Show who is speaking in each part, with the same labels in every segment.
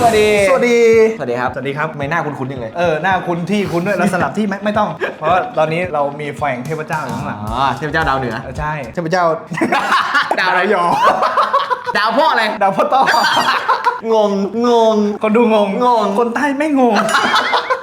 Speaker 1: สวัสดี
Speaker 2: สวัสดี
Speaker 1: สวัสดีครับ
Speaker 2: สวัสดีครับ
Speaker 1: ทำไม่หน้าคุณคุณยังเลย
Speaker 2: เออ หน้าคุณที่คุณด้วยแล้วสลับที่ไม่ไม่ต้อง เพราะว่าตอนนี้เรามีแฝงเทพเจ้าอยู่ข้างหลัง
Speaker 1: อ๋อ เทพเจ้าดาวเหนือ
Speaker 2: เออใช่ เทพเจ้า
Speaker 1: ดาวอะไร
Speaker 2: ยอ
Speaker 1: ดาวพ่ออะไร
Speaker 2: ดาวพ่อต้อ
Speaker 1: งงงง
Speaker 2: คนดูงง
Speaker 1: งง
Speaker 2: คนใต้ไม่งง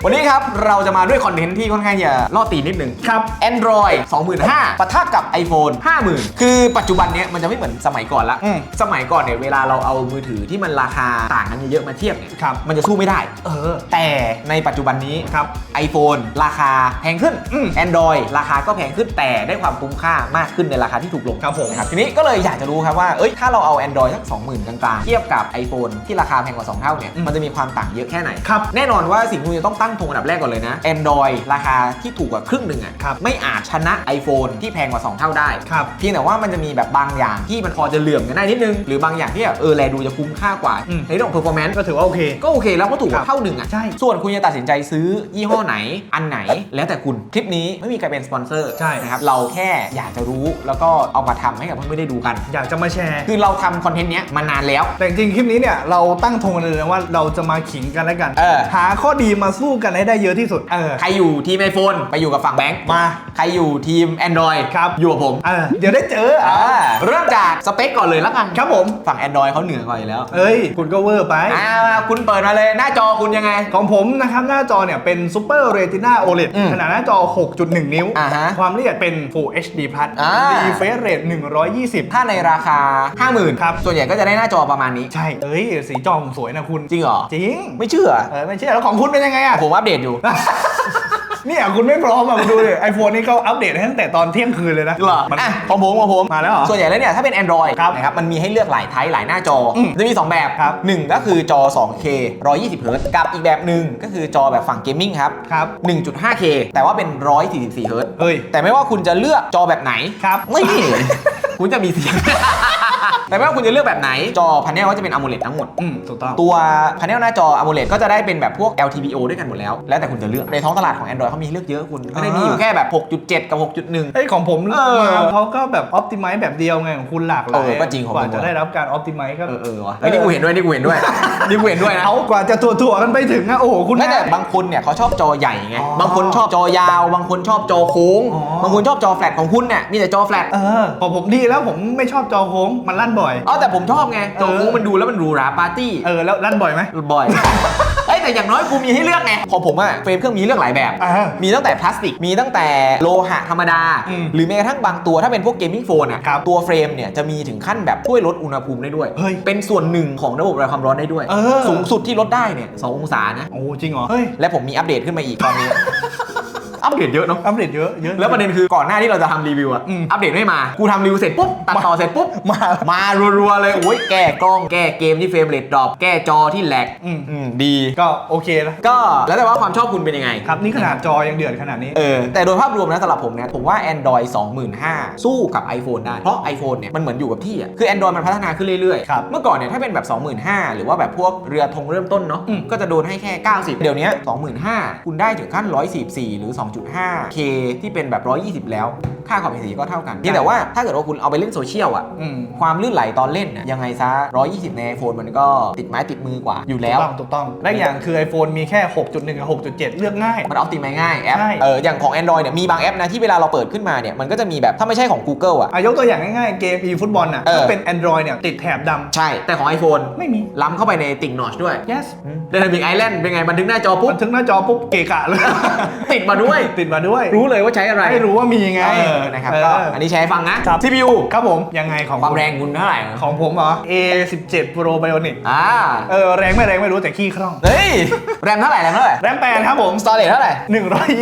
Speaker 1: วันนี้ครับ เราจะมาด้วยคอนเทนต์ที่ค่อนข้างจะล่อตีนนิดนึง
Speaker 2: ครับ
Speaker 1: Android 25,000ปะทะกับ iPhone 50,000 คือปัจจุบันเนี้ยมันจะไม่เหมือนสมัยก่อนละ
Speaker 2: อืม
Speaker 1: สมัยก่อนเนี่ยเวลาเราเอามือถือที่มันราคาต่างกันเยอะๆมาเทียบเนี่ย
Speaker 2: ครับ
Speaker 1: มันจะสู้ไม่ได้
Speaker 2: เออ
Speaker 1: แต่ในปัจจุบันนี้
Speaker 2: ครับ
Speaker 1: iPhone ราคาแพงขึ้น
Speaker 2: อืม
Speaker 1: Android ราคาก็แพงขึ้นแต่ได้ความคุ้มค่ามากขึ้นในราคาที่ถูกลง
Speaker 2: ครับผม
Speaker 1: นะครับทีนี้ก็เลยอยากจะรู้ครับว่าเอ้ยถ้าเราเอา Android สัก 20,000 กลางๆ เทียบกับ iPhone ที่ราคาแพงกว่า 2 เท่าเนี่ย
Speaker 2: อืม
Speaker 1: มันจะมีความต่างเยอะแค่ไหน
Speaker 2: ครับ
Speaker 1: แน่นอนว่าสิ่งที่คุณจะต้องตั้งธงอันดับแรกก่อนเลยนะ Android ราคาที่ถูกกว่าครึ่งหนึ่งอะ
Speaker 2: ครับ
Speaker 1: ไม่อาจชนะ iPhone ที่แพงกว่า 2 เท่าได้
Speaker 2: ครับ
Speaker 1: เพียงแต่ว่ามันจะมีแบบบางอย่างที่มันพอจะเหลื่อมกันได้นิดนึง หรือบางอย่างที่แบบเออแลดูจะคุ้มค่ากว่า
Speaker 2: อืม
Speaker 1: ในเรื่องของ performance
Speaker 2: ก็ถือว่าโอเค
Speaker 1: ก็โอเคแล้วก็ถูกก
Speaker 2: ครั
Speaker 1: ว่า
Speaker 2: บ
Speaker 1: เท่าหนึ่งอะ
Speaker 2: ใช่
Speaker 1: ส่วนคุณจะตัดสินใจซื้อยี่ห้อไหนอันไหนแล้วแต่คุณคลิปนี้ไม่มีใครเป็นสปอนเซอร์
Speaker 2: ใช่
Speaker 1: นะครับเราแค่อยากจะรู้แล้วก็เอามาทำให้กับเพื่อนๆได้ดูกัน
Speaker 2: อยากจะมาแชร์
Speaker 1: คือเราทำคอนเทนต์เนี้ยมานานแล้ว
Speaker 2: แต่จริงๆคลิปนี้เนี่ยเราตั้งธงกันเลยนะว่าเราจะมาขิงกันแล้วกัน
Speaker 1: เออ
Speaker 2: หาข้อดีมาสู้กันให้ได้เยอะที่สุดเออ
Speaker 1: ใครอยู่ทีม iPhone ไปอยู่กับฝั่งแบงค์
Speaker 2: มา
Speaker 1: ใครอยู่ทีม Android
Speaker 2: ครับ
Speaker 1: อยู่กับผม
Speaker 2: เออเดี๋ยวได้เจออะ
Speaker 1: อ่าเริ่มจากสเปคก่อนเลยแล้วกัน
Speaker 2: ครับผม
Speaker 1: ฝั่ง Android เขาเหนือกว่าอยู่แล้ว
Speaker 2: เอ้ย คุณก็เวอร์ไป
Speaker 1: อ่าคุณเปิดมาเลยหน้าจอคุณยังไง
Speaker 2: ของผมนะครับหน้าจอเนี่ยเป็น Super Retina OLED
Speaker 1: อืม
Speaker 2: ขนาดหน้าจอ 6.1 นิ้ว
Speaker 1: อ่าฮะ
Speaker 2: ความละเอียดเป็น Full HD Plus
Speaker 1: อ่า
Speaker 2: refresh rate 120
Speaker 1: ถ้าในราคา 50,000
Speaker 2: ครับ
Speaker 1: ส่วนใหญ่ก็จะได้หน้าจอประมาณนี้
Speaker 2: ใช่ เอ้ย สีจอผมสวยนะคุณ
Speaker 1: จริงเหรอ
Speaker 2: จริง
Speaker 1: ไม่เชื่อ
Speaker 2: เออไม่เชื่อแล้วของคุณเป็นยังไงอะ
Speaker 1: ผมอัปเดตอยู่
Speaker 2: เนี่ยคุณไม่พร้อมอะคุณดูดิไอโฟนนี่เขาอัปเดตให้ตั้งแต่ตอนเที่ยงคืนเลยนะ
Speaker 1: เหรอ
Speaker 2: มัน
Speaker 1: อะของผมของผม
Speaker 2: มาแล้วเหรอ
Speaker 1: ส่วนใหญ่แล้วเนี่ย ถ้าเป็น Android
Speaker 2: ครับ
Speaker 1: นะครับมันมีให้เลือกหลายไทป์หลายหน้าจออ
Speaker 2: ม
Speaker 1: จะมี 2 แบบ
Speaker 2: ครับ
Speaker 1: หนึ่งก็คือจอ 2K 120 Hz กับอีกแบบหนึ่งก็คือจอแบบฝั่งเกมมิ่งครับ
Speaker 2: ครับ
Speaker 1: 1.5K แต่ว่าเป็น 144 Hz
Speaker 2: เฮ้ย
Speaker 1: แต่ไม่ว่าคุณจะเลือกจอแบบไหน
Speaker 2: ครับ
Speaker 1: ไม่คุณจะมีเสียง แต่ไม่ว่าคุณจะเลือกแบบไหน จอพาเนลก็จะเป็น AMOLED ทั้งหมด
Speaker 2: อืมถูกต้อง
Speaker 1: ตัวพาเนลหน้าจอ AMOLED ก็จะได้เป็นแบบพวก LTPO ด้วยกันหมดแล้ว แล้วแต่คุณจะเลือก ในท้องตลาดของ Android เขามีให้เลือกเยอะคุณไม่ได้มีอยู่แค่แบบ 6.7 กับ 6.1
Speaker 2: เอ้ยของผม
Speaker 1: เออ
Speaker 2: มาเขาก็แบบออ t ติ i z e แบบเดียวไงของคุณหลากหลาย
Speaker 1: เออก็จริงของ
Speaker 2: กว่า
Speaker 1: ผม
Speaker 2: จะได้รับการออ t ติ i z e ก็
Speaker 1: เออเออวะเฮ้ยนี่กูเห็นด้วยนี่กูเห็นด้วยนี่กูเห็นด้วยนะ
Speaker 2: เอากว่าจะถั่วๆกันไปถึงอะโอ้โหคุณ
Speaker 1: ไม่แต่
Speaker 2: นะ
Speaker 1: บางคนเนี่ยเขาชอบจอใหญ่ไง
Speaker 2: อ๋อ
Speaker 1: บางคนชอบจอยาว บางคนชอบจอโค้ง
Speaker 2: อ๋อ
Speaker 1: บางคนชอบจอแฟลตของคุณเนี่ยมีแต่จอแฟลต
Speaker 2: เออของผมดีแล้วผมไม่ชอบจอโค้งมันลั่นบ่อย
Speaker 1: อ๋อแต่ผมชอบไงจอโค้ง
Speaker 2: เออ
Speaker 1: มันดูแล้วมันหรูหราปาร์ตี้
Speaker 2: เออแล้วลั่นบ่อยไหม
Speaker 1: บ่อยเอ้ยแต่อย่างน้อยกูมีให้เลือกไงของผมอะเฟรมเครื่องมีเรื่องหลายแบบ
Speaker 2: อ่า
Speaker 1: มีตั้งแต่พลาสติก มีตั้งแต่โลหะธรรมดา
Speaker 2: อืม
Speaker 1: หรือแม้กระทั่งบางตัวถ้าเป็นพวกเกมมิ่งโฟนอะ
Speaker 2: ครับ
Speaker 1: ตัวเฟรมเนี่ยจะมีถึงขั้นแบบช่วยลดอุณหภูมิได้ด้วย
Speaker 2: เฮ้ย
Speaker 1: เป็นส่วนหนึ่งของระบบระบายความร้อนได้ด้วย
Speaker 2: เออ
Speaker 1: สูงสุดที่ลดได้เนี่ยสององศานะ
Speaker 2: โอ้จริงเหรอเฮ้ย
Speaker 1: และผมมีอัปเดตขึ้นมาอีกตอนนี้ อัปเดตเยอะเนาะ
Speaker 2: อัปเดตเยอะเยอะ
Speaker 1: แล้วประเด็นคือก่อนหน้าที่เราจะทำรีวิวอะ
Speaker 2: อืม
Speaker 1: อัปเดตไม่มากูทำรีวิวเสร็จปุ๊บตัดต่อเสร็จปุ๊บ
Speaker 2: มา
Speaker 1: มารัวๆเลยโอ้ยแก้กล้องแก้เกมที่เฟรมเรทดรอปแก้จอที่แหลก
Speaker 2: อืม
Speaker 1: อืมดี
Speaker 2: ก็โอเคแล้ว
Speaker 1: ก็แล้วแต่ว่าความชอบคุณเป็นยังไง
Speaker 2: ครับนี่ขนาดจอยังเดือดขนาดนี้
Speaker 1: เออแต่โดยภาพรวมนะสำหรับผมเนี่ยผมว่า Android 25,000สู้กับ iPhone ได้เพราะ iPhone เนี่ยมันเหมือนอยู่กับที่อะคือ Android มันพัฒนาขึ้นเรื่อย
Speaker 2: ครับ
Speaker 1: เมื่อก่อนเนี่ยถ้าเป็นแบบ 25,000หรือว่าแบบพวกเรือธงเริ่มต้นเนาะ
Speaker 2: อืม
Speaker 1: ก็จะโดนให้แค่ 90 เดี๋ยวนี้25,000คุณได้ถึงขั้น144หรือ 2.5K ที่เป็นแบบ 120 แล้วค่าความถี่ก็เท่ากันเพียงแต่ว่าถ้าเกิดว่าคุณเอาไปเล่นโซเชียลอะ
Speaker 2: อืม
Speaker 1: ความลื่นไหลตอนเล่นน่ะยังไงซะ120 ใน iPhone มันก็ติดไม้ติดมือกว่าอยู่แล้ว
Speaker 2: ถูกต้องถูกต้องและอีกอย่างคือ iPhone มีแค่ 6.1 กับ 6.7 เลือกง่าย
Speaker 1: มันออ t ติ i z e ง่ายแอป
Speaker 2: ใช่
Speaker 1: เอออย่างของ Android เนี่ยมีบางแอปนะที่เวลาเราเปิดขึ้นมาเนี่ยมันก็จะมีแบบถ้าไม่ใช่ของ Google อะ
Speaker 2: อายกตัวอย่างง่ายๆเกม e ฟุตบอลน่ะ
Speaker 1: เออ
Speaker 2: ถ้าเป็น Android เนี่ยติดแถบด
Speaker 1: ใช่แต่ของ iPhone ำ
Speaker 2: ไม่มี
Speaker 1: ล้ำเข้าไปในติ่งนอชด้วย
Speaker 2: yes
Speaker 1: เดนมิกไอแลนด์เป็นไงบันทึกหน้าจอปุ๊บ
Speaker 2: มันถึงหน้าจอปุ๊บเกะกะเลย
Speaker 1: ติดมาด้วย
Speaker 2: ติดมาด้วย
Speaker 1: รู้เลยว่าใช้อะไร
Speaker 2: ให้รู้ว่ามีไง
Speaker 1: เออนะครับ
Speaker 2: เออ
Speaker 1: ก็อันนี้ใช้ให้ฟังนะครับ CPU
Speaker 2: ครับผมยังไงของ
Speaker 1: ความแรงคุณเท่าไหร่
Speaker 2: ของผมเหรอ A17 Pro Bionic
Speaker 1: อ่า
Speaker 2: เออแรงไม่แรงไม่รู้แต่ขี้คล่อง
Speaker 1: เฮ้ยแรมเท่าไหร่แรมเท่าไหร่
Speaker 2: แรมแปดครับผม
Speaker 1: สตอเรจเท่าไหร่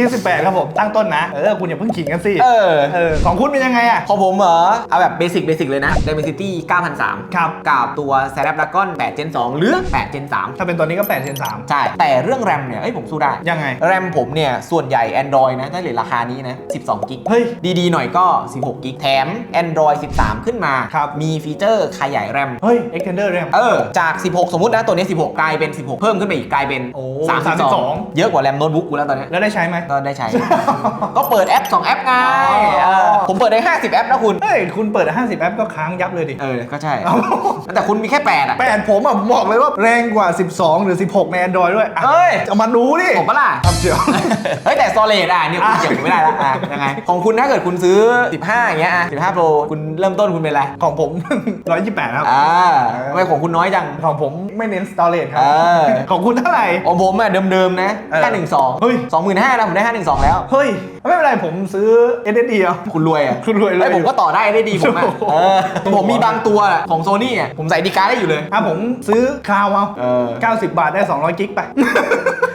Speaker 2: 128 ครับผม ตั้งต้นนะ เออ คุณอย่าเพิ่งขิงกันสิ
Speaker 1: เออ
Speaker 2: เออ ของคุณเป็นยังไงอะ
Speaker 1: ของผมเหรอ เอาแบบเบสิกเบสิกเลยนะ Dimensity 9003
Speaker 2: ครับ
Speaker 1: กับตัว Snapdragon 8 Gen 2 หรือ 8 Gen 3
Speaker 2: ถ้าเป็นตัวนี้ก็8 Gen 3
Speaker 1: ใช่ แต่เรื่องแรมเนี่ย เอ้ยผมสู้ได้
Speaker 2: ยังไง
Speaker 1: แรมผมเนี่ย ส่วนใหญ่ Android นะถ้าเหลือราคานี้นะ 12 กิก
Speaker 2: เฮ้ย
Speaker 1: ดดีหน่อยก็ 16กิกแถม Android 13 ขึ้นมา
Speaker 2: ครับ
Speaker 1: มีฟีเจอร์ขยายแรม
Speaker 2: เฮ้ย extender RAM
Speaker 1: เออจาก 16 สมมตินะตัวนี้ 16 กลายเป็น 16 เพิ่มขึ้นไปอีกกลายเป็น
Speaker 2: โอ้
Speaker 1: 32
Speaker 2: 32
Speaker 1: เยอะกว่าแรมโน้ตบุ๊กกูแล้วตอนเนี้ย
Speaker 2: แล้วได้ใช้ไหม
Speaker 1: ก็ได้ใช้ ก็เปิดแอป 2 แอปไง
Speaker 2: อ๋อ
Speaker 1: เออผมเปิดได้ 50 แอปนะคุณ
Speaker 2: เฮ้ย คุณเปิด 50 แอปก็ค้างยับเลยดิ
Speaker 1: เออ ก็ใช่
Speaker 2: เอา
Speaker 1: แต่คุณมีแค่ 8 อะ
Speaker 2: แปดผมอะผมบอกเลยว่าแรงกว่า 12 หรือ 16 ใน Android ด้วยอะ
Speaker 1: เอ้ย
Speaker 2: เอามาดูดิ
Speaker 1: ผมปะล่ะ
Speaker 2: ทำเจียว
Speaker 1: เฮ้ยแต่สโตรจอะเนี่ยคุณเก็บไม่ได้แล้วอะยังไงของคุณถ้าเกิดคุณซื้อ 15อย่างเงี้ยอะ15 Pro คุณเริ่มต้นคุณเป็นอะไร
Speaker 2: ของผม 128 ครับ
Speaker 1: อ่าทำไมของคุณน้อยจัง
Speaker 2: ของผมไม่เน้น storage ครั
Speaker 1: เออ
Speaker 2: ของคุณเท่าไหร่
Speaker 1: ของผมอะเดิมๆนะ
Speaker 2: เออ
Speaker 1: 512
Speaker 2: เฮ้ย
Speaker 1: 25,000แล้วผมได้512 แล้ว
Speaker 2: เฮ้ย ไม่เป็นไรผมซื้อ SSD เอา
Speaker 1: คุณรวยอะ
Speaker 2: คุณรวยเลย
Speaker 1: ไอ้ผมก็ต่อได้ได้ดีผมอะ
Speaker 2: โอ้โห
Speaker 1: เออผมมีบางตัวอะของโซนี่อะผมใส่ดีการ์ดได้อยู่เลย
Speaker 2: อะผมซื้อคลาวเอา
Speaker 1: เออ
Speaker 2: 90 บาทได้ 200 กิกไป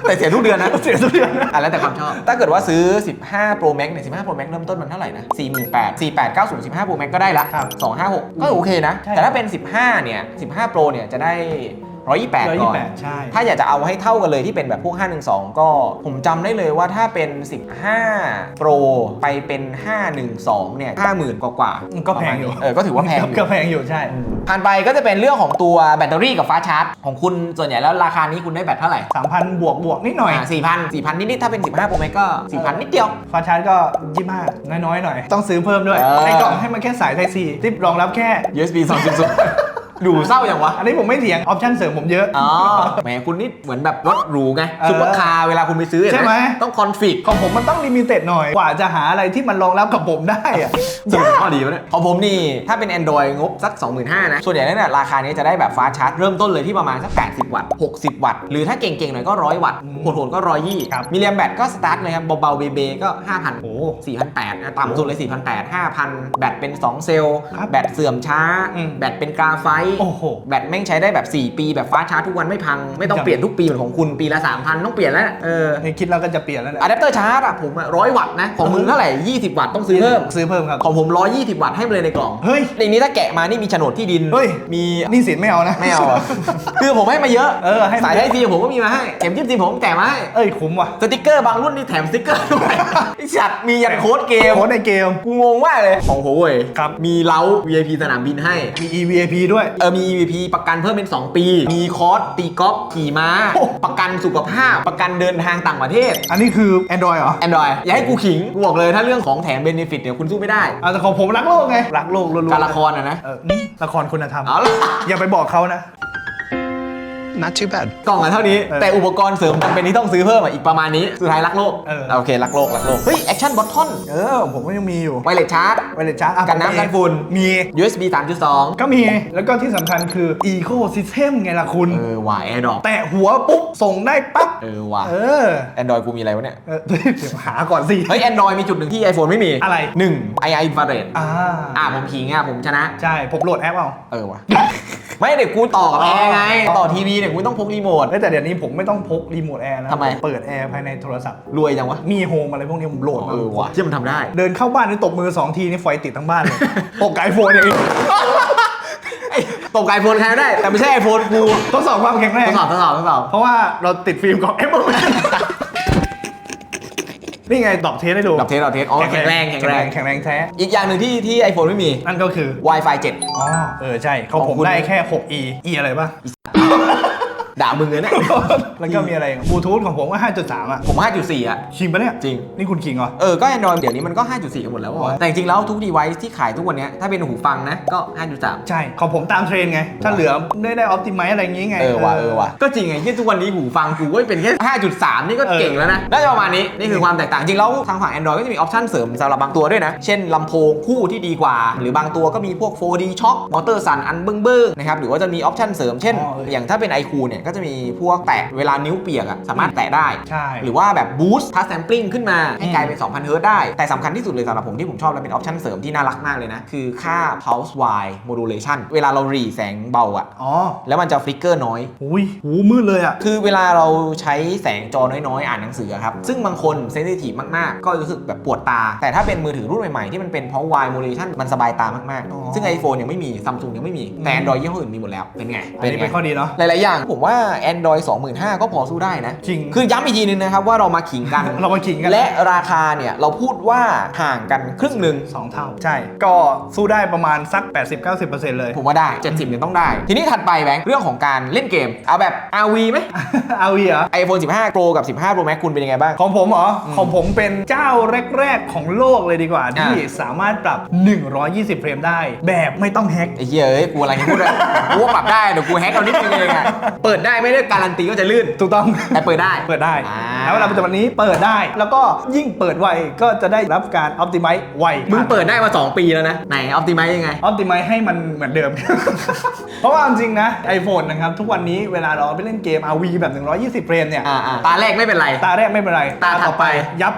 Speaker 1: แต่เสียทุกเดือนนะ
Speaker 2: เสียทุกเดือนนะ
Speaker 1: อะแล้วแต่ความชอบ ถ้าเกิดว่าซื้อ 15 Pro Max เนี่ย15 Pro Max เริ่มต้นมันเท่าไหร่นะ48 48 90 15 Pro Max ก็ได้ละ
Speaker 2: ครับ
Speaker 1: 256 ก็โอเคนะ
Speaker 2: ใช่
Speaker 1: แต่ถ้าเป็น 15 เนี่ย 15 Pro เนี่ยจะได้ 128 ก่อน
Speaker 2: 128 ใช่
Speaker 1: ถ้าอยากจะเอาให้เท่ากันเลยที่เป็นแบบพวก 512 ก็ผมจำได้เลยว่าถ้าเป็น 15 Pro ไปเป็น 512 เนี่ย 50,000 กว่ากว่าๆ
Speaker 2: ก็แพงอยู่
Speaker 1: เออ ก็ถือว่าแพงอยู่
Speaker 2: ก็แพงอยู่ใช่
Speaker 1: ผ่านไปก็จะเป็นเรื่องของตัวแบตเตอรี่กับฟ้าชาร์จ ของคุณส่วนใหญ่แล้วราคานี้คุณได้แบตเท่าไหร่
Speaker 2: 3,000 บวกบวกนิดหน่อย
Speaker 1: อ่า4,000 4,000 นิดๆถ้าเป็น 15 Pro Max ก็ 4,000 นิดเดียว
Speaker 2: ฟาชาร์จก็ 25 น้อยๆหน่อย ต้องซื้อเพิ่มด้วย
Speaker 1: เออ
Speaker 2: ในกล่องให้มันแค่สาย Type C ที่รองรับแค่
Speaker 1: USB 2.0 ดูเศร้าอย่างวะ
Speaker 2: อันนี้ผมไม่เถียงออปชั่นเสริมผมเยอะ
Speaker 1: อ๋อ แหมคุณนี่เหมือนแบบรถหรูไง
Speaker 2: เออ
Speaker 1: ซุปเปอร์คาร์เวลาคุณไปซื้อเน
Speaker 2: ใช่ไหม
Speaker 1: ต้องคอนฟิก
Speaker 2: ของผมมันต้องลิมิเต็ดหน่อย กว่าจะหาอะไรที่มันรองรับกับผมได้อะ
Speaker 1: สรุปข้อดีวะเนี่ยของผมนี่ ถ้าเป็น Android งบสัก 25,000นะ ส่วนใหญ่แล้วเนี่ยราคานี้จะได้แบบฟ้าชาร์จเริ่มต้นเลยที่ประมาณสัก 80 วัตต์ 60 วัตต์ หรือถ้าเก่งๆหน่อยก็ 100 วัตต์
Speaker 2: อืม
Speaker 1: โหดๆก็
Speaker 2: ครับ
Speaker 1: 120มีเรียมแบตก็สตาร์ทเลยครับเบาๆเบๆก็5,000
Speaker 2: โอ้
Speaker 1: 4,800นะต่ำสุดเลย4,800 5,000 แบตเป็น 2 เซลล์
Speaker 2: ครับ
Speaker 1: แบตเสื่อมช้า
Speaker 2: อืม
Speaker 1: แบตเป็นกราไฟต์
Speaker 2: โอ้โห
Speaker 1: แบตแม่งใช้ได้แบบ 4 ปีแบบฟ้าชาร์จทุกวันไม่พัง ไม่ต้อง
Speaker 2: ครับ
Speaker 1: เปลี่ยนทุกปีเหมือนของคุณปีละ 3,000 ต้องเปลี่ยนแล้วเออ
Speaker 2: นี่คิดแล้วก็จะเปลี่ยนแล้วเนี่ย
Speaker 1: อะแดปเตอร์ชาร์จอะผมร้อยวัตต์นะของมึงเท่าไหร่ 20 วัตต์ต้องซื้อเพิ่ม
Speaker 2: ซื้อเพิ่มครับ
Speaker 1: ของผม120 วัตต์ให้มาเลยในกล่อง
Speaker 2: เฮ้ย
Speaker 1: ในนี้ถ้าแกะมานี่มีโฉนดที่ดิน
Speaker 2: เฮ้ย
Speaker 1: มี
Speaker 2: นี่สินไม่เอานะ
Speaker 1: ไม่เอาอะคือผมให้มาเยอะ
Speaker 2: เออให้มา
Speaker 1: สายไทซีผมก็มีมาให้เข็มจิ้มซีผมแจกมาให้
Speaker 2: เอ้ยคุ้มว่ะ
Speaker 1: สติกเกอร์บางรุ่นนี่แถมสติกเกอร์ด้วยไอ้สัตว์มียันโค้ดเกม
Speaker 2: โค้ดในเกม
Speaker 1: กูงงมากเลยของโหเว่ย
Speaker 2: ครับ
Speaker 1: มีเล้า VIP สนามบินให้
Speaker 2: มี EVAP ด้วย
Speaker 1: เออมี EVP ประกันเพิ่มเป็น 2 ปี มีคอร์สตีกอล์ฟขี่ม้า
Speaker 2: โอ้
Speaker 1: ประกันสุขภาพ ประกันเดินทางต่างประเทศ
Speaker 2: อันนี้คือ Android เหรอ
Speaker 1: Android อย่าให้กูขิง กูบอกเลยถ้าเรื่องของแถมเบนฟิตเนี่ยคุณสู้ไม่ได้
Speaker 2: อะแต่ของผมรักโลกไง รักโลกล้วนๆ
Speaker 1: การละครอะนะ
Speaker 2: เออนี่ละครคุณธรรม
Speaker 1: เอาละ
Speaker 2: อย่าไปบอกเขานะ
Speaker 3: Not too bad.
Speaker 1: กล่องอะเท่านี้
Speaker 2: เออ
Speaker 1: แต่อุปกรณ์เสริมจำเป็นที่ต้องซื้อเพิ่มอะอีกประมาณนี้สุดท้ายรักโลก
Speaker 2: เออ
Speaker 1: โอเครักโลกรักโลกเฮ้ยแอคชั่นบอททอน
Speaker 2: เออ ผมก็ยังมีอยู่
Speaker 1: ไวเลสชาร์จ
Speaker 2: ไวเลสชาร์จอะ
Speaker 1: กันน้ำกันฝุ่น
Speaker 2: มี
Speaker 1: USB 3.2
Speaker 2: ก็มีแล้วก็ที่สำคัญคือ Eco System ไงล่ะคุณ
Speaker 1: เออว่ะแอร์ดรอป
Speaker 2: แตะหัวปุ๊บ ส่งได้ปั๊บ
Speaker 1: เออว่ะ
Speaker 2: เออ
Speaker 1: Android กูมีอะไรวะเนี่ย
Speaker 2: เออเดี๋ยวหาก่อนสิ
Speaker 1: เฮ้ย Android มีจุดหนึ่งที่ iPhone ไม่มี
Speaker 2: อะไร
Speaker 1: 1 AI Infrared
Speaker 2: อ่า
Speaker 1: อะผมขิงอะผมชนะ
Speaker 2: ใช่ ผมโหลดแอปเอา
Speaker 1: เออว่ะ ไม่เด็กกูต่อกับแอร์ไง ต่อทีวีเนี่ยกูต้องพกรีโมท
Speaker 2: เอ้ยแต่เดี๋ยวนี้ผมไม่ต้องพกรีโมทแอร์นะ
Speaker 1: ทำไม
Speaker 2: ผเปิดแอร์ภายในโทรศัพท์
Speaker 1: รวยจังวะ
Speaker 2: มีโฮมอะไรพวกนี้ผมโหลดมา
Speaker 1: เออว่ะที่มันทำได้
Speaker 2: เดินเข้าบ้านนี่ตบมือ 2 ทีนี่ไฟติดทั้งบ้านเลย ตกไอโฟนอย่างนี้
Speaker 1: ไอ้ตกไอโฟนใครก็ได้ แต่ไม่ใช่ไอโฟนกู
Speaker 2: ทดสอบความแข็งแร
Speaker 1: ท
Speaker 2: ง
Speaker 1: ดสอบทดสอบทดสอบ
Speaker 2: เพราะว่าเราติดฟิล์มของ Apple นี่ไงดอกเทสให้ดู
Speaker 1: ดับเทสดับเทสอ๋อแข็งแรงแข็งแรง
Speaker 2: แข็งแรงแท้
Speaker 1: อีกอย่างหนึ่งที่ที่ไอโฟนไม่มี
Speaker 2: นั่นก็คือ
Speaker 1: Wi-Fi 7
Speaker 2: อ๋อ เออ ใช่ เขา
Speaker 1: ของ
Speaker 2: ผม
Speaker 1: คุณ
Speaker 2: ได้แค่ 6e e อะไรป่ะ
Speaker 1: ด่ามึงเลยเนี่ย
Speaker 2: แล้วก็มีอะไรบลูทูธของผมก็5.3อะ
Speaker 1: ผม5.4อะ
Speaker 2: คิงปะเนี่ย
Speaker 1: จริง
Speaker 2: นี่คุณคิงเหรอ
Speaker 1: เออก็ Android เดี๋ยวนี้มันก็ 5.4กันหมดแล้ววะแต่จริงๆแล้วทุก device ที่ขายทุกวันเนี้ยถ้าเป็นหูฟังนะก็ 5.3
Speaker 2: ใช่ของผมตามเทรนด์ไง ถ้าเหลือได้ได้ออ t ติไม e อะไรอย่างงี้ไง
Speaker 1: เออว่ะเออว่ะก็จริงไงที่ทุกวันนี้หูฟังกูก็เป็นแค่ 5.3 นี่ก็เก่งแล้วนะน่าจะประมาณนี้นี่คือความแตกต่างจริงแล้วทางฝั่ง Android ก็จะมีออปชั่นเสริมสำหรับบางตัวด้วยนะ เช่นลำโพงคู่ที่ดีกว่า หรือบางตัวก็มีพวก 4D ช็อคมอเตอร์สั่นอันเบิ้งๆนะครับหรือว่าจะมีออปชั่นเสริมเช่น
Speaker 2: อ๋อเออ
Speaker 1: อย่างถ้าเป็น iQOO เนี่ยก็จะมีพวกแตะเวลานิ้วเปียกอะสามารถแตะได้
Speaker 2: ใช่
Speaker 1: หรือว่าแบบบูสต์ทัชแซมปลิ้งขึ้นมา ให้กลายเป็น 2,000เฮิร์ตซ์ได้ แต่สำคัญที่สุดเลยสำหรับผมที่ผมชอบและเป็นออปชั่นเสริมที่น่ารักมากเลยนะ คือค่า pulse wide modulation เวลาเราหรีแสงเบาอะ
Speaker 2: อ๋อ
Speaker 1: แล้วมันจะฟลิกเกอร์น้อย
Speaker 2: หุยหูมืดเลยอะ
Speaker 1: คือเวลาเราใช้แสงจอน้อยๆ อ่านหนังสืออะครับ ซึ่งบางคนเซนซิทีฟมากๆ ก็รู้สึกแบบปวดตา แต่ถ้าเป็นมือถือรุ่นใหม่ๆ ที่มันเป็น pulse wide modulation มันสบายตามาก
Speaker 2: อ๋อ
Speaker 1: ๆ ซึ่ง iPhone ยังไม่มี Samsung ยังไม่มีแต่ Android ยี่ห้ออื่นมีหมดแล้วเป็นไง
Speaker 2: อันนี้เป็นข้อดีเนาะ
Speaker 1: หลาย ๆ อย่างผมว่า Android 25,000 ก็พอสู้ได้นะ
Speaker 2: จริง
Speaker 1: คือย้ำอีกทีนึงนะครับว่าเรามาขิงกัน
Speaker 2: เรามาขิงกัน
Speaker 1: และราคาเนี่ยเราพูดว่าห่างกันครึ่งหนึ่ง
Speaker 2: สองเท่า ใช่ ก็สู้ได้ประมาณสัก 80-90%เลย
Speaker 1: ผมว่าได้ 70เนี่ยต้องได้ ทีนี้ถัดไปแบงค์เรื่องของการเล่นเกม เอาแบบ RV ไหม
Speaker 2: เอาวีเหรอ
Speaker 1: iPhone 15 Pro กับ 15 Pro Max คุณเป็นยังไงบ้าง
Speaker 2: ของผมเหรอ ของผมเป็นเจ้าแรกๆ ของโลกเลยดีกว่าที่สามารถปรับ 120 เฟรมได้ แบบไม่ต้องแฮก
Speaker 1: ไอ้เหี้ยเอ้ยกูอะไรจะพูดเลยกูว่าปรับได้เดี๋ยวกูแฮกเอานิดนึงเองอะเปิดได้ไม่ได้การันตีว่าจะลื่น
Speaker 2: ถูกต้อง
Speaker 1: แต่เปิดได้
Speaker 2: เปิดได้
Speaker 1: อ่า
Speaker 2: แล้วเวลาปัจจุบันนี้เปิดได้ แล้วก็ยิ่งเปิดไวก็จะได้รับการ optimize ไว
Speaker 1: มึงเปิดได้มา 2 ปีแล้วนะ ไหน Optimize ยังไง
Speaker 2: optimize ให้มันเหมือนเดิม เพราะว่าจริงๆนะ iPhone นะครับ ทุกวันนี้เวลาเราไปเล่นเกม RV แบบ 120 เฟรมเนี่ย
Speaker 1: อ่าอ่าตาแรกไม่เป็นไร
Speaker 2: ตาแรกไม่เป็นไร
Speaker 1: ตาถัดไป
Speaker 2: ยับ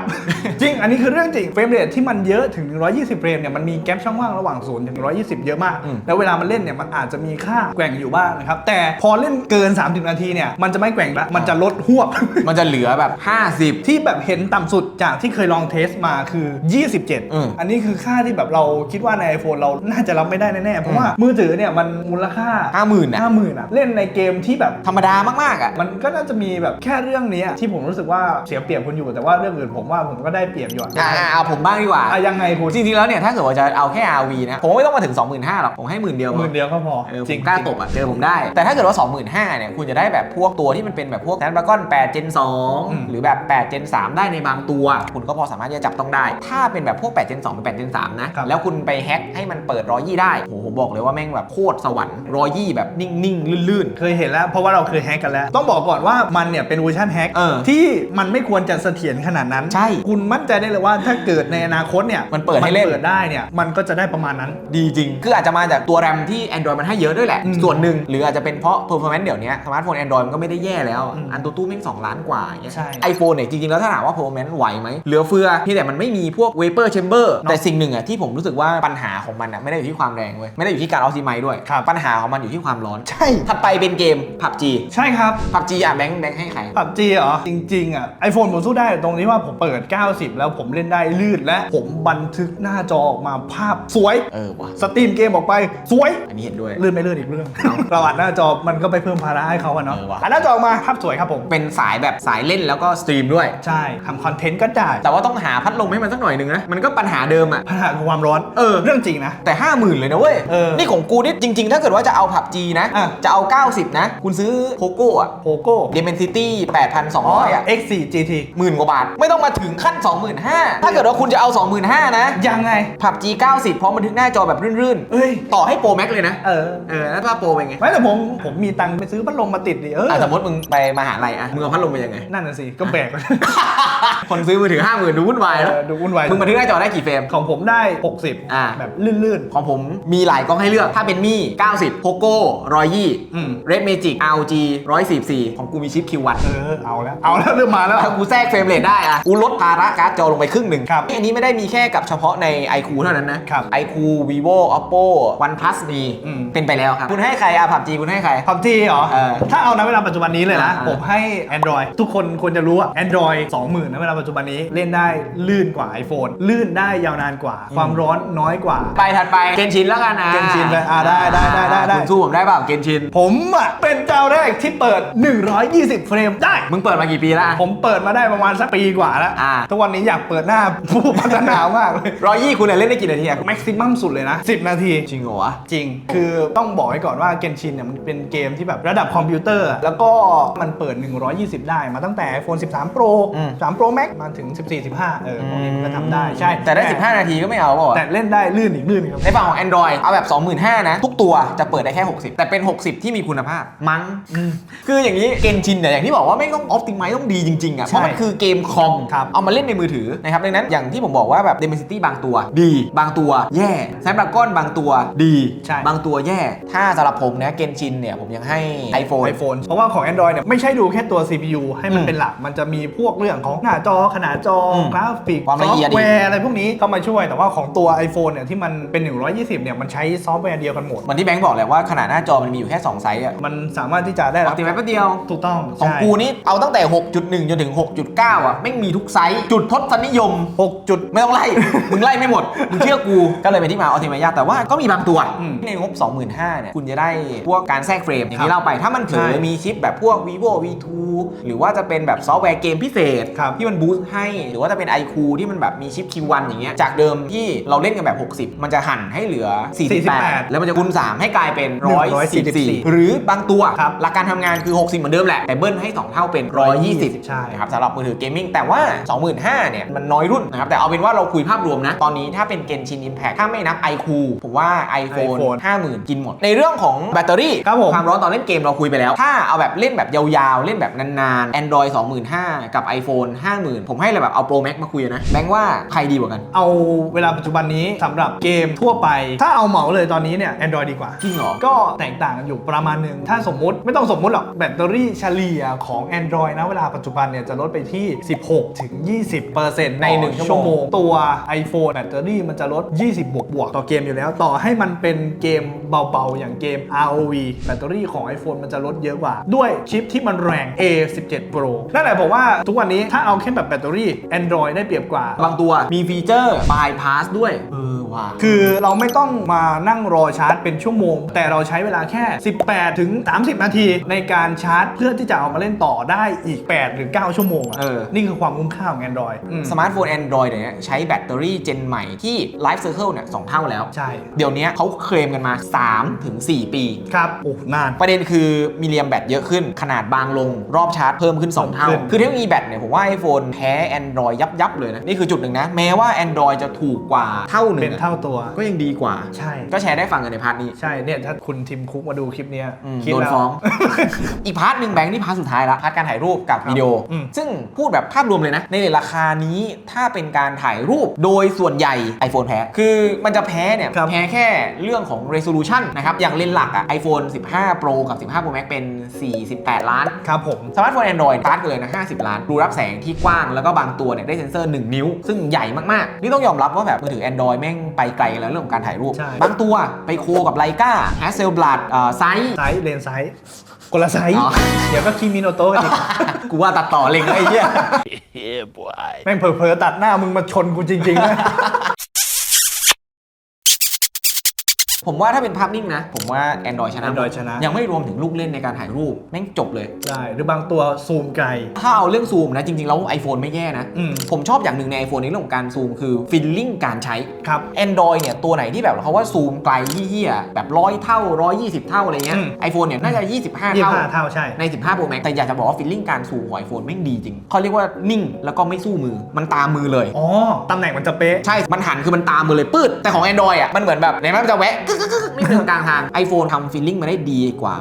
Speaker 2: จริง อันนี้คือเรื่องจริงเฟรมเรทที่มันเยอะถึง 120 เฟรมเนี่ยมันมีแกลบช่องว่างระหว่าง0ถึง120 เยอะมาก
Speaker 1: อืม
Speaker 2: แล้วเวลามันเล่นเนี่ยมันอาจจะมีค่าแกว่งอยู่บ้างนะครับแต่พอเล่นเกิน30 นาทีเนี่ยมันจะไม่แกว่งละมันจะลดหวบ
Speaker 1: มันจะเหลือแบบ 50
Speaker 2: ที่แบบเห็นต่ำสุดจากที่เคยลองเทสมาคือ 27
Speaker 1: อืม
Speaker 2: อันนี้คือค่าที่แบบเราคิดว่าใน iPhone เราน่าจะรับไม่ได้แน่ๆ เพราะว่ามือถือเนี่ยมันมูลค่า
Speaker 1: 50,000นะ
Speaker 2: ห้าหมื่นอะเล่นในเกมที่แบบ
Speaker 1: ธรรมดามากๆอะ
Speaker 2: มันก็น่าจะมีแบบแค่เรื่องนี้อะที่ผมรู้สึกว่าเสียเปรียบคุณอยู่แต่ว่าเรื่องอื่นผมว่าผมก็ได้เปรียบอยู่อะ
Speaker 1: อ่าอ่าเอาผมบ้างดีกว่า
Speaker 2: อะยังไงคุณ
Speaker 1: จริงๆ แล้วเนี่ยถ้าเกิดว่าจะเอาแค่ RV นะ ผมว่าไม่ต้องมาถึง 25,000หรอก ผมให้หมื่นเดียว
Speaker 2: หมื่นเดียวก็พอ
Speaker 1: เออผมกล้าตบอะ เจอผมได้ แต่ถ้าเกิดว่า 25,000เนี่ยคุณจะได้แบบพวกตัวที่มันเป็นแบบพวก Snapdragon 8 Gen
Speaker 2: อืม
Speaker 1: 2หรือแบบ8 Gen 3 ได้ในบางตัว คุณก็พอสามารถที่จะจับต้องได้ ถ้าเป็นแบบพวก8 Gen 2เป็น8 Gen 3 นะ
Speaker 2: ครับ
Speaker 1: แล้วคุณไปแฮ็กให้มันเปิดรอยี่ได้โหผมบอกเลยว่าแม่งแบบโคตรสวรรค์รอยี่แบบนิ่งๆ ลื่น
Speaker 2: เคยเห็นแล้วเพราะว่าเราเคยแฮกกันแล้ว ต้องบอกก่อนว่ามันเนี่ยเป็นเวอร์ชันแฮก
Speaker 1: เออ
Speaker 2: ที่มันไม่ควรจะเสถียรขนาดนั้น
Speaker 1: ใช่
Speaker 2: คุณมั่นใจได้เลยว่าถ้าเกิดในอนาคตเนี่ย
Speaker 1: มันเปิดให้เล่น
Speaker 2: เปิดได้เนี่ยมันก็จะได้ประมาณนั้น
Speaker 1: ๆดีจริง คืออาจจะมาจากตัวแรมที่ Android มันให้เยอะด้วยแหละ
Speaker 2: อืม
Speaker 1: ส่วนหนึ่งหรืออาจจะเป็นเพราะ performance เดี๋ยวนี้สมาร์ทโฟน Android มันก็ไม่ได้แย่แล้ว
Speaker 2: อืม
Speaker 1: อันตัวตู้แม่ง2ล้านกว่าอย่างเงี้ย
Speaker 2: ใช่
Speaker 1: ไอโฟนเนี่ยจริงๆ แล้วถ้าถามว่า performance ไหวไหมเหลือเฟือที่แต่มันไม่มีพวก vapor chamber
Speaker 2: เนอะ
Speaker 1: แต่สิ่งหนึ่งอะที่ผมรู้สึกว่าปัญหาของมันอะไม่ได้อยู่ที่ความแรงเว้ยไม่ได้อยู่ที่การ optimize ด้วย
Speaker 2: ครับ
Speaker 1: ปัญหาของมันอยู่ที่ความร้อน
Speaker 2: ใช่
Speaker 1: ถัดไปเป็นเกม PUBG
Speaker 2: ใช่ครับ
Speaker 1: PUBG อะแบงค์แบงค์ให้ใคร
Speaker 2: ปับจีเหรอ จริง ๆ อะ iPhone ผมสู้ได้ตรงที่ว่าผมเปิด 90 แล้วผมเล่นได้ลื่นและผมบันทึกหน้าจอออกมาภาพสวย
Speaker 1: เออว่ะ
Speaker 2: สตรีมเกมออกไป สวย
Speaker 1: อันนี้เห็นด้วย
Speaker 2: ลื่นไม่ลื่นอีกเรื่อง เราอัดหน้าจอมันก็ไปเพิ่มภาระให้เขาอะเนาะ
Speaker 1: เออว่ะ
Speaker 2: อัดหน้าจอออกมาภาพสวยครับผม
Speaker 1: เป็นสายแบบสายเล่นแล้วก็สตรีมด้วย
Speaker 2: ใช่ทำคอนเทนต์ก็ได้
Speaker 1: แต่ว่าต้องหาพัดลมให้มันสักหน่อยหนึ่งนะ มันก็ปัญหาเดิมอะ
Speaker 2: ปัญหาคือความร้อน
Speaker 1: เออ
Speaker 2: เรื่องจริงนะ
Speaker 1: แต่ 5 0,000 เลยนะเว้ย
Speaker 2: เออ
Speaker 1: นี่ของกูนี่จริง ๆ ถ้าเกิดว่าจะเอาผับจีนะ
Speaker 2: อะ
Speaker 1: จะเอา 90 นะ คุณซื้อโ o โก้อะ
Speaker 2: โปโก้
Speaker 1: Dimensity
Speaker 2: อ๋อ
Speaker 1: 8,200อะ
Speaker 2: X4 GT
Speaker 1: หมื่นกว่าบาท ไม่ต้องมาถึงขั้น 25,000 ถ้าเกิดว่าคุณจะเอา 25,000 นะ
Speaker 2: ยังไง
Speaker 1: ผับจี90 พร้อมบันทึกหน้าจอแบบรื่น
Speaker 2: เอ้ย
Speaker 1: ๆ ต่อให้โปรแม็กเลยนะ
Speaker 2: เออ
Speaker 1: เออ แล้วถ้าโปรเป็นไง
Speaker 2: ไม่แต่ผมผมมีตังค์ไปซื้อพัดลมมาติดดิเออ
Speaker 1: อะสมมติมึงไปมหาลัยอะมึงเอาพัดลมไปยังไง
Speaker 2: นั่นน่ะสิก็แบก
Speaker 1: คนซื้อมือถือ50,000ดูวุ่นวายแล้ว
Speaker 2: เออดูวุ่นวาย
Speaker 1: มึงบันทึกหน้าจอได้กี่เฟรม
Speaker 2: ของผมได้
Speaker 1: อ่า
Speaker 2: 60แบบลื่น
Speaker 1: ของผมมีหลายกล้องให้เลือกถ้าเป็นมี่ 90 Poco
Speaker 2: อืม
Speaker 1: 120 Red Magic ROG 144ของกูมีชิป Q1
Speaker 2: ๆเออ เอาแล้ว เอาแล้วเริ่มมาแล้ว
Speaker 1: ถ้ากูแทรกเฟรมเรทได้อะกูลดภาระการ์ดจอลงไปครึ่งหนึ่ง
Speaker 2: ครับ
Speaker 1: อันนี้ไม่ได้มีแค่กับเฉพาะใน iQOO เท่านั้นนะครับ iQOO Vivo Oppo OnePlus มี
Speaker 2: อืม
Speaker 1: เป็นไปแล้วครับ คุณให้ใครอะผับจีคุณให้ใคร
Speaker 2: พับจีเหรอ
Speaker 1: เออ
Speaker 2: ถ้าเอาณเวลาปัจจุบันนี้เลยนะ
Speaker 1: อ่า
Speaker 2: ผมให้ Android ทุกคนควรจะรู้ว่า Android 20,000ณเวลาปัจจุบันนี้เล่นได้ลื่นกว่า iPhone ลื่นได้ยาวนานกว่า ความร้อนน้อยกว่า
Speaker 1: ไปถัดไปเกนชินแล้วกันนะ
Speaker 2: เกนชินเลยอะได้ได้ได้ได้ได้
Speaker 1: คุณสู้ผมได้เปล่าเกนชิน
Speaker 2: ผมอะเป็นเจ้าแรกที่เปิด 120 เฟรมได้
Speaker 1: มึงเปิดมากี่ปีแล้ว
Speaker 2: ผมเปิดมาได้ประมาณสักปีกว่าแล้ว
Speaker 1: อ่า
Speaker 2: ทุกวันนี้อยากเปิดหน้าผู้พัฒนามากเลย
Speaker 1: ร้อยยี่คุณเนี่ยเล่นได้กี่นาทีอะ
Speaker 2: แม็กซิมัมสุดเลยนะ 10 นาที
Speaker 1: จริงเหรอวะ
Speaker 2: จริง คือต้องบอกไว้ก่อนว่าเกนชินเนี่ยมันเป็นเกมที่แบบระดับคอมพิวเตอร์ แล้วก็มันเปิด 120 ได้มาตั้งแต่ iPhone 13 Pro
Speaker 1: อืม
Speaker 2: 3 Pro Max มาถึง 14 15 เออพวกนี้มันก็ทำได้ใช่
Speaker 1: แต่ได้ 15 นาทีก็ไม่เอาเปล่าวะ
Speaker 2: แต่เล่นได้ลื่นอีกลื่นอีกครับ
Speaker 1: ในฝั่งของ Android เอาแบบ 25,000นะ ทุกตัวจะเปิดได้แค่ 60 แต่เป็น 60 ที่มีคุณภาพ มั้ง คืออย่างนี้เกนชินเนี่ยอย่างที่บอกว่าไม่ต้องออ t ติ i z e ต้องดีจริงๆอะเพราะมันคือเกมคอม
Speaker 2: ครับ
Speaker 1: เอามาเล่นในมือถือนะครับดังนั้นอย่างที่ผมบอกว่าแบบ Dimensity บางตัว ดี บางตัวแย่ Snapdragon บางตัว ดี
Speaker 2: ใช่
Speaker 1: บางตัวแย่ ถ้าสำหรับผมนะเกนชินเนี่ยผมยังให้ iPhone
Speaker 2: iPhone เพราะว่าของ Android เนี่ยไม่ใช่ดูแค่ตัว CPU ให้มัน
Speaker 1: อืม
Speaker 2: เป็นหลัก มันจะมีพวกเรื่องของหน้าจอขนาดจออ
Speaker 1: ม
Speaker 2: กราฟิก
Speaker 1: ความละ
Speaker 2: ซอ
Speaker 1: เอี
Speaker 2: ฟ
Speaker 1: ยด
Speaker 2: ต์แวร์อะไรพวกนี้เข้ามาช่วย แต่ว่าของตัว iPhone เนี่ยที่มันเป็น 120 เนี่ยมันใช้ซอฟต์แวร์เดียวกันหมด
Speaker 1: เหมือนที่แบงค์บอกแหละว่าขนาดหน้าจอมันมีอยู่แค่ 2 ไซส์อะ
Speaker 2: มันสามารถที่จะได้
Speaker 1: อ
Speaker 2: รั
Speaker 1: อบติไมแป๊บเดียว
Speaker 2: ถูกต้อง
Speaker 1: ของ
Speaker 2: ใช่
Speaker 1: กูนี่เอาตั้งแต่ 6.1 จนถึง 6.9 อะไม่งมีทุกไซส์ จุดทศนิยม
Speaker 2: 6 จุด
Speaker 1: ไม่ต้องไล่ มึงไล่ไม่หมด มึงเชื่อกู ก็เลยเป็นที่มาออติมายาแต่ว่าก็มีบางตัว
Speaker 2: อืม
Speaker 1: ในงบ 25,000เนี่ยคุณจะได้พวกการแทรกเฟรม อย่างที่
Speaker 2: ครับ
Speaker 1: เล่าไป ถ้ามันเผลอ
Speaker 2: ใช่
Speaker 1: มีชิปแบบพวก vivo v2 หรือว่าจะเป็นแบบซอฟต์แวร์เกมพิเศษ
Speaker 2: ครับ
Speaker 1: ที่มันบูสต์ให้ หรือว่าจะเป็น iQ ที่มันแบบมีชิป Q1 อย่างเงี้ย จากเดิมที่เราเล่นกันแบบ 60 มันจะหั่นให้เหลือ 48
Speaker 2: 48
Speaker 1: แล้วมันจะคูณ 3 ให้กลายเป็น 144
Speaker 2: 144
Speaker 1: หรือบางตัว
Speaker 2: ครับ
Speaker 1: หลักการทำงานคือ 60 เหมือนเดิมแหละ แต่เบิ้ลให้ 2 เท่าเป็น 120
Speaker 2: ใช่
Speaker 1: นะครับสำหรับมือถือเกมมิ่ง แต่ว่า 25,000เนี่ย มันน้อยรุ่นนะครับ แต่เอาเป็นว่าเราคุยภาพรวมนะ ตอนนี้ถ้าเป็นเกนชิน Impact ถ้าไม่นับ iQ ผมว่า iPhone
Speaker 2: iPhone
Speaker 1: 50,000 กินหมด ในเรื่องของแบตเตอรี่
Speaker 2: ครับผม
Speaker 1: ความร้อนตอนเล่นเกมเราคุยไปแล้ว ถ้าเอาแบบเล่นแบบยาวๆ เล่นแบบนานๆ Android 25,000 กับ iPhone 50,000 ผมให้เลยแบบเอา Pro Max มาคุยนะแบงค์ว่าใครดีกว่ากัน
Speaker 2: เอาเวลาปัจจุบันนี้สำหรับเกมทั่วไป ถ้าเอาเหมาเลยตอนนี้เนี่ย Android ดีกว่า
Speaker 1: จริงเหรอ
Speaker 2: ก็แตกต่างกันอยู่ประมาณหนึ่ง ถ้าสมมุติไม่ต้องสมมุติหรอกแบตเตอรี่เฉลี่ยของ Android นะเวลาปัจจุบันเนี่ยจะลดไปที่ 16ถึง20%
Speaker 1: ในหนึ่ง
Speaker 2: ต่อ
Speaker 1: ชั่วโมง
Speaker 2: ตัว iPhone แบตเตอรี่มันจะลด 20 บวกบวกๆต่อเกมอยู่แล้ว ต่อให้มันเป็นเกมเบาๆอย่างเกม ROV แบตเตอรี่ของ iPhone มันจะลดเยอะกว่า ด้วยชิปที่มันแรง A17 Pro นั่นแหละผมว่าทุกวันนี้ถ้าเอาแค่แบบแบตเตอรี่ Android ได้เปรียบกว่า
Speaker 1: บางตัวมีฟีเจอร์ bypass ด้วย เออว่ะ
Speaker 2: คือเราไม่ต้องมานั่งรอชาร์จเป็นชั่วโมง แต่เราใช้เวลาแค่ 18 ถึง 30 นาที ในการชาร์จ เพื่อที่จะเอามาเล่นต่อได้อีก 8 หรือ 9 ชั่วโมงอะ
Speaker 1: เออ
Speaker 2: นี่คือความคุ้มค่าของ Android อืม
Speaker 1: สมาร์ทโฟน Android เนี่ยใช้แบตเตอรี่เจนใหม่ที่ Life Cycle เนี่ยสองเท่าแล้ว
Speaker 2: ใช่
Speaker 1: เดี๋ยวนี้เขาเคลมกันมา3ถึง4ปี
Speaker 2: ครับโอ้นาน
Speaker 1: ประเด็นคือมีเลียมแบตเยอะขึ้น ขนาดบางลงรอบชาร์จเพิ่มขึ้น 2 เท่า
Speaker 2: ขึ้น
Speaker 1: คือเทคโนโลยีแบตเนี่ยผมว่า iPhone แพ้ Android ยับยับๆเลยนะ นี่คือจุดหนึ่งนะ แม้ว่า Android จะถูกกว่าเท่าหนึ่
Speaker 2: เป็
Speaker 1: ง
Speaker 2: น
Speaker 1: อะ
Speaker 2: เท่าตัว
Speaker 1: ก็ยังดีกว่า
Speaker 2: ใช่
Speaker 1: ก็แชร์ได้ฟังกันในพาร์ทนี้
Speaker 2: ใช่ เนี่ยถ้าคุณทิมคุกมาดูคลิปเนี้ย
Speaker 1: อืม
Speaker 2: คิด
Speaker 1: โดน
Speaker 2: แล้ว
Speaker 1: ฟ้อง อีกพาร์ทหนึ่งแบงค์นี่พาร์ทสุดท้ายละพาร์ทการถ่ายรูปกับวิดีโออ
Speaker 2: ม
Speaker 1: ซึ่งพูดแบบภาพรวมเลยนะ ในราคานี้ถ้าเป็นการถ่ายรูปโดยส่วนใหญ่ iPhone แพ้ คือมันจะแพ้เนี่ย
Speaker 2: ครับ
Speaker 1: แพ้แค่เรื่องของ resolution นะครับ อย่างเลนส์หลักอะ iPhone 15 Pro กับ 15 Pro Max เป็น 48 ล้าน
Speaker 2: ครับผม
Speaker 1: สมาร์ทโฟน Android ตาร์ทกันเลยนะ 50 ล้าน รูรับแสงที่กว้าง แล้วก็บางตัวเนี่ยได้เซ็นเซอร์ 1 นิ้ว ซึ่งใหญ่มาก ๆ นี่ต้องยอมรับว่าแบบมือถือ Android แม่งไปไกลกันแล้วเรื่องของการถ่ายรูป
Speaker 2: ใช่
Speaker 1: บางตัวไปโคกับไลกา Hasselblad ไซส์
Speaker 2: ไซส์เลนส์ไซส์คนละไซส์
Speaker 1: อ๋อ
Speaker 2: เดี๋ยวก็คิมิโนโตะกันอีก
Speaker 1: กูว่าตัดต่อเล็งไอ้เหี้ย
Speaker 3: Yeah, boy.
Speaker 2: แม่งเผลอๆตัดหน้ามึงมาชนกูจริงๆนะ
Speaker 1: ผมว่าถ้าเป็นภาพนิ่งนะ ผมว่า Android ชนะ
Speaker 2: Android ชนะ
Speaker 1: ยังไม่รวมถึงลูกเล่นในการถ่ายรูป แม่งจบเลย
Speaker 2: ใช่หรือบางตัวซูมไกล
Speaker 1: ถ้าเอาเรื่องซูมนะ จริงๆ แล้ว iPhone ไม่แย่นะ
Speaker 2: อืม
Speaker 1: ผมชอบอย่างหนึ่งใน iPhone ในเรื่องของการซูมคือฟีลลิ่งการใช้
Speaker 2: ครับ
Speaker 1: Android เนี่ย ตัวไหนที่แบบเขาว่าซูมไกลเฮี้ยๆแบบร้อยเท่า 120 เท่าอะไรเงี้ย
Speaker 2: อืม
Speaker 1: iPhone เนี่ยน่าจะ 25
Speaker 2: ยี่
Speaker 1: เท่า
Speaker 2: ห้าเท่าใช่
Speaker 1: ใน 15 Pro Max แต่อยากจะบอกว่าฟีลลิ่งการซูมของ iPhone แม่งดีจริงเขาเรียกว่านิ่งแล้วก็ไม่สู้มือมันตามมือเลย
Speaker 2: อ๋อ ตำแหน่งมันจะเป๊ะ
Speaker 1: ใช่ มันหันคือมันตามมือเลยปืดแต่ของ Android อะ มันเหมือนแบบในมันจะแวะกึกกึกกึกนี่เป็นกลางทาง iPhone ทำฟีลลิ่งมาได้ดีกว่า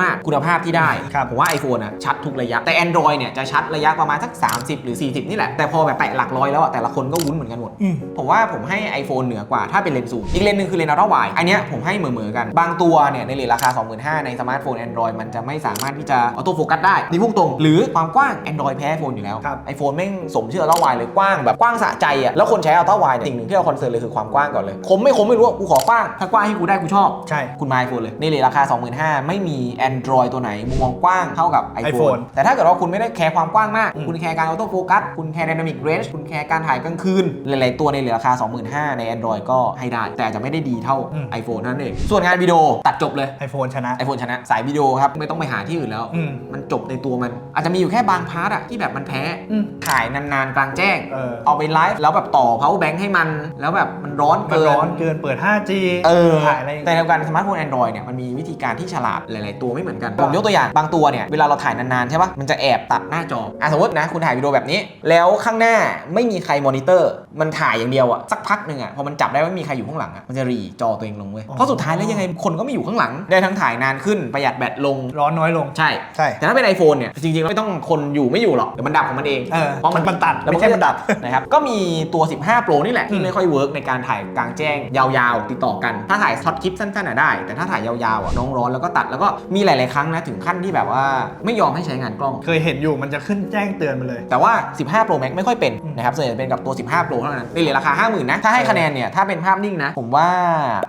Speaker 1: มาก ๆ คุณภาพที่ได้
Speaker 2: ครับ
Speaker 1: ผมว่า iPhone อะชัดทุกระยะ แต่ Android เนี่ยจะชัดระยะประมาณสัก 30 หรือ 40 นี่แหละ แต่พอแบบแตะหลักร้อยแล้วอะแต่ละคนก็วุ้นเหมือนกันหมด
Speaker 2: อืม
Speaker 1: ผมว่าผมให้ iPhone เหนือกว่าถ้าเป็นเลนส์ซูมอีกเลนส์หนึ่งคือเลนส์อัลตร้าไวด์อันเนี้ยผมให้เหมือๆกัน บางตัวเนี่ยในเลนส์ราคา 25,000ในสมาร์ทโฟน Android มันจะไม่สามารถที่จะออโต้โฟกัสได้นี่พุ่งตรง หรือความกว้าง Android แพ้ iPhone อยู่แล้ว
Speaker 2: ครับ
Speaker 1: iPhone แม่งสมชื่ออัลตร้าไวด์เลยกว้างแบบกว้างสะใจอะแล้วคนใช้อัลตร้าไวด์เนี่ยสิ่งหนึ่งที่เราคอนเซิร์นเลยคือความกว้างก่อนเลยคมไม่คมไม่รู้อะกูขอกว้างถ้ากว้างให้กูได้กูชอบ
Speaker 2: ใช่
Speaker 1: คุณมา iPhone เลยในเลทราคา 25,000 ไม่มี Android ตัวไหนมุมมองกว้างเท่ากับ iPhone,
Speaker 2: iPhone
Speaker 1: แต่ถ้าเกิดว่าคุณไม่ได้แคร์ความกว้างมาก
Speaker 2: อืม
Speaker 1: คุณแคร์การออโต้โฟกัสคุณแคร์ Dynamic Range คุณแคร์การถ่ายกลางคืน หลาย ๆ ตัวในเลทราคา 25,000 ใน Android ก็ให้ได้ แต่อาจจะไม่ได้ดีเท่า iPhone นั่นเองส่วนงานวิดีโอตัดจบเลย
Speaker 2: iPhone ชนะ
Speaker 1: iPhone ชนะสายวิดีโอครับไม่ต้องไปหาที่อื่นแล้ว
Speaker 2: อืม
Speaker 1: มันจบในตัวมัน อาจจะมีอยู่แค่บางพาร์ทอะที่แบบมันแพ้
Speaker 2: อืม
Speaker 1: ถ่ายนานๆกลางแจ้ง
Speaker 2: เออ
Speaker 1: เอาไปไลฟ์แล้วแบบต่อ power bank ให้มัน แล้วแบบมันร้อน
Speaker 2: มัน
Speaker 1: เกิน
Speaker 2: ร้อนเกินเปิด 5G
Speaker 1: เออ
Speaker 2: ถ่ายอะไร
Speaker 1: แต่ในการสมาร์ทโฟน Android เนี่ยมันมีวิธีการที่ฉลาดหลายๆตัวไม่เหมือนกันผมยกตัวอย่างบางตัวเนี่ยเวลาเราถ่ายนานๆใช่ปะมันจะแอบตัดหน้าจออะสมมตินะคุณถ่ายวิดีโอแบบนี้ แล้วข้างหน้าไม่มีใครมอนิเตอร์ มันถ่ายอย่างเดียวอะสักพักหนึ่งอะพอมันจับได้ว่าไม่มีใครอยู่ข้างหลังอะมันจะรีจอตัวเองลงเว้ย
Speaker 2: อ๋อ
Speaker 1: เพราะสุดท้ายแล้วยังไงคนก็ไม่อยู่ข้างหลัง ได้ทั้งถ่ายนานขึ้นประหยัดแบตลง
Speaker 2: ร้อนน้อยลง
Speaker 1: ใช่
Speaker 2: ใช่
Speaker 1: แต่ถ้าเป็น iPhone เนี่ยจริงๆไม่ต้องคนอยู่ไม่อยู่หรอกเดี๋ยวมันดับของมันเอง
Speaker 2: เออ
Speaker 1: เพราะมัน
Speaker 2: มันตัด
Speaker 1: แล้ว
Speaker 2: ไม่ใช่มันดับ
Speaker 1: นะครับก็มีตัว 15 Pro นี่แหละ
Speaker 2: อื
Speaker 1: ที่
Speaker 2: ม
Speaker 1: ไม่ค่อยเวิร์กในการถ่ายกลางแจ้งยาวๆ ติดต่อกัน ถ้าถ่ายช็อตคลิปสั้นๆอะได้ แต่ถ้าถ่ายยาวๆอะน้องร้อนแล้วก็ตัดแล้วก็มีหลาย ๆ ครั้งนะถึงขั้นที่แบบว่าไม่ยอมให้ใช้งานกล้อง
Speaker 2: เคยเห็นอยู่มันจะขึ้นแจ้งเตือนมาเลย
Speaker 1: แต่ว่า 15 Pro Max ไม่ค่อยเป็น
Speaker 2: อืม
Speaker 1: นะครับส่วนใหญ่จะเป็นกับตัว 15 Pro เท่านั้นในเหรียญราคา 50,000นะถ้าให้คะแนนเนี่ยถ้าเป็นภาพนิ่งนะ ผมว่า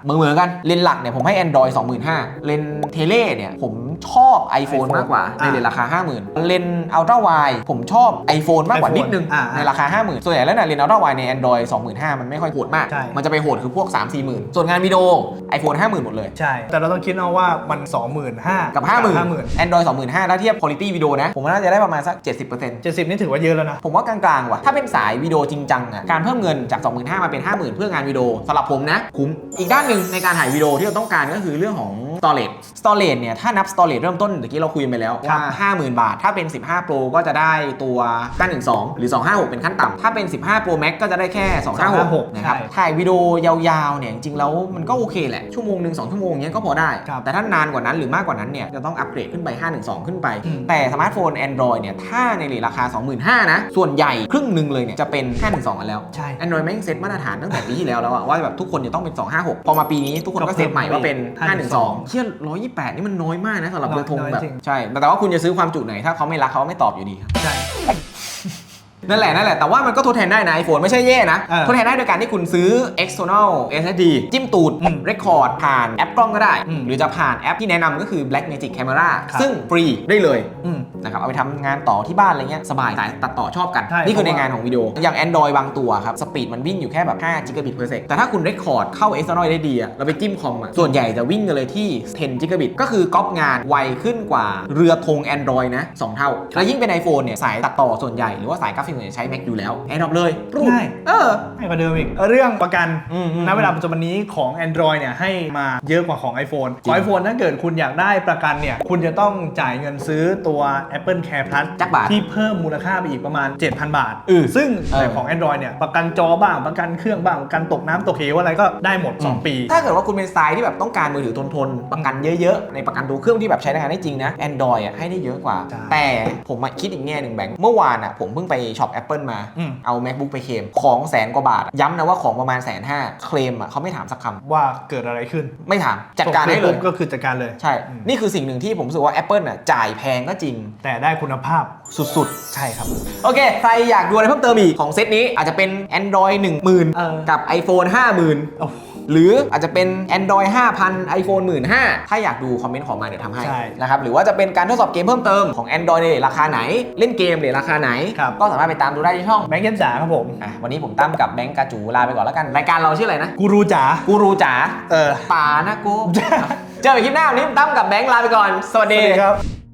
Speaker 1: เหมือนๆกันเลนส์หลักเนี่ยผมให้ Android 25,000เลนส์เทเลเนี่ยผมชอบ iPhone มากกว่าใน
Speaker 2: อ่า
Speaker 1: เลนราคา 50,000เลนส์อัลตร้าไวผมชอบ iPhone มากกว่า
Speaker 2: iPhone
Speaker 1: นิดนึง
Speaker 2: อ่า
Speaker 1: ในราคา 50,000ส่วนใหญ่แล้วเนี่ยเลนส์อัลตร้าไวใน Android 25,000มันไม่ค่อยโหดมาก
Speaker 2: ใช่
Speaker 1: มันจะไปโหดคือพวก 3 4 0,000ส่วนงานวิดีโอ iPhone 50,000 หมดเลย
Speaker 2: ใช่ แต่เราต้องคิดเอาว่ามัน 25,000
Speaker 1: กับ50,000 Android 25,000 ถ้าเทียบ quality วิดีโอนะ ผมว่าน่าจะได้ประมาณสัก 70%
Speaker 2: 70 นี่ถือว่าเยอะแล้วนะ
Speaker 1: ผมว่ากลางๆว่ะ ถ้าเป็นสายวิดีโอจริงจังอะ การเพิ่มเงินจาก 25,000มาเป็น 50,000 เพื่องานวิดีโอสำหรับผมนะ คุ้ม อีกด้านหนึ่งในการถ่ายวิดีโอที่เราต้องการก็คือเรื่องของ storage storage เนี่ย ถ้านับ storage เริ่มต้นเมื่อกี้เราคุยกันไปแล้ว
Speaker 2: ครับ
Speaker 1: ว่า 50,000 บาท ถ้าเป็น 15 Pro ก็จะได้ตัว 912 หรือ 256 เป็นขั้นต่ำถ้าเป็น 15 Pro Max ก็จะได้แค่ 256 นะครับ
Speaker 2: ใช่
Speaker 1: ถ่ายวิดีโอยาวๆ เนี่ย จริงๆ แล้วมันก็โอเคแหละ ชั่วโมงหนึ่งสองชั่วโมงเนี้ยก็พอได้
Speaker 2: ครับ
Speaker 1: แต่ถ้านานกว่านั้นหรือมากกว่านั้นเนี่ยจะต้องอัปเกรดขึ้นไป 512 ขึ้นไป
Speaker 2: อืม
Speaker 1: แต่สมาร์ทโฟน Android เนี่ยถ้าในเรทราคา 25,000นะส่วนใหญ่ครึ่งหนึ่งเลยเนี่ยจะเป็น 512กันแล้ว
Speaker 2: ใช่
Speaker 1: Android แม่งเซตมาตรฐานตั้งแต่ปีที่แล้วแล้วอะว่าแบบทุกคนจะต้องเป็น 256 พอมาปีนี้ทุกคนก็เซตใหม่ว่าเป็น 512เชื่อ128 นี่มันน้อยมากนะสำหรับเบอร์โทร
Speaker 2: น้อย
Speaker 1: แบบ
Speaker 2: จริง
Speaker 1: ใช่แต่ว่าคุณจะซื้อความจุไหนถ้าเขาไม่รักเขาไม่ตอบอยู่ดีครับ
Speaker 2: ใช่
Speaker 1: นั่นแหละนั่นแหละแต่ว่ามันก็ทดแทนได้นะ iPhone ไม่ใช่แย่นะ
Speaker 2: เออ
Speaker 1: ทดแทนได้โดยการที่คุณซื้อ external SSD จิ้มตูด
Speaker 2: อืม
Speaker 1: record ผ่านแอปกล้องก็ได้
Speaker 2: อืม
Speaker 1: หรือจะผ่านแอปที่แนะนำก็คือ Blackmagic Camera
Speaker 2: ครับ
Speaker 1: ซึ่งฟรีได้เลย
Speaker 2: อืม
Speaker 1: นะครับเอาไปทำงานต่อที่บ้านอะไรเงี้ยสบายสายตัดต่อชอบกัน
Speaker 2: ใช่
Speaker 1: นี่คือ
Speaker 2: เพ
Speaker 1: ใน
Speaker 2: ราะว่า
Speaker 1: งานของวิดีโอ อย่าง Android บางตัวครับ สปีดมันวิ่งอยู่แค่แบบ5 gigabit per sec แต่ถ้าคุณ record เข้า external SSD อะเราไปจิ้มคอมอะส่วนใหญ่จะวิ่งกันเลยที่ 10 gigabit ก็คือก๊อปงานไวขึ้นกว่าเรือธง Android นะ2เท่าแล้วยิ่งเป็น iPhone เนี่ยสายตัดต่อส่วนใหญ่หรือว่าสายกราฟิกส่วนใหญ่ใช้ Mac อยู่แล้ว AirDrop เลยรูด
Speaker 2: ง่าย
Speaker 1: เออ
Speaker 2: ให้กว่าเดิมอีก เรื่องประกัน
Speaker 1: อืมอืม
Speaker 2: ณเวลาปัจจุบันนี้ของ Android เนี่ยให้มาเยอะกว่าของ iPhone
Speaker 1: จ
Speaker 2: ข
Speaker 1: ริ
Speaker 2: อง ง iPhone ถ้าเกิดคุณอยากได้ประกันเนี่ย คุณจะต้องจ่ายเงินซื้อตัว Apple Care Plus
Speaker 1: จักบาท
Speaker 2: ที่เพิ่มมูลค่าไปอีกประมาณ 7,000 บาท
Speaker 1: เออ
Speaker 2: ซึ่ง
Speaker 1: เออ
Speaker 2: แต่ของ Android เนี่ย ประกันจอบ้าง ประกันเครื่องบ้าง ประกันตกน้ำตกเหวอะไรก็ได้หมด 2 ปี
Speaker 1: ถ้าเกิดว่าคุณเป็นสไตล์ที่แบบต้องการมือถือทนทนๆประกันเยอะๆ ในประกันตัวเครื่องที่แบบใช้งานได้จริงนะ Android อะให้ได้เยอะกว่า
Speaker 2: ใช่
Speaker 1: แต่ผมมาคิดอีกแง่หนึ่งแบงค์เมื่อวานอะผมเพิ่งไปช็อป Apple มา
Speaker 2: อืม
Speaker 1: เอา MacBook ไปเคลมของแสนกว่าบาทอะย้ำนะว่าของประมาณแสนห้าเคลมอะเขาไม่ถามสักค
Speaker 2: ว่าเกิดอะไรขึ้นำ
Speaker 1: ไม่ถามจัดการให้เลย
Speaker 2: ก็คือจัดการเลย
Speaker 1: ใช่ นี่คือสิ่งหนึ่งที่ผมรู้สึกว่า Apple อะจ่ายแพงก็จริง
Speaker 2: แต่ได้คุณภาพ
Speaker 1: สุดๆ ใช่ครับ โอเค ใครอยากดูอะไรเพิ่มเติมอีกของเซตนี้อาจจะเป็น Android 10,000
Speaker 2: เออ
Speaker 1: กับ iPhone 50,000
Speaker 2: โอ้
Speaker 1: หรืออาจจะเป็น Android 5,000 iPhone 15,000ถ้าอยากดูคอมเมนต์ขอมาเดี๋ยวทำให้
Speaker 2: ใช่
Speaker 1: นะครับหรือว่าจะเป็นการทดสอบเกมเพิ่มเติมของ Android ในราคาไหน เล่นเกมในราคาไหน
Speaker 2: ครับ
Speaker 1: ก็สามารถไปตามดูได้ที่ช่อง
Speaker 2: แบงค์เกนจ๋าครับผม
Speaker 1: อะวันนี้ผมตั้มกับแบงค์กาจูลาไปก่อนแล้วกันรายการเราชื่ออะไรนะ
Speaker 2: กูรูจ๋า
Speaker 1: กูรูจ๋า
Speaker 2: เออ
Speaker 1: ป่านะกู เจอกันคลิปหน้าวันนี้ผมตั้มกับแบงค์ลาไปก่อน สวัส
Speaker 2: ส
Speaker 1: ดี
Speaker 2: วัสดีครับ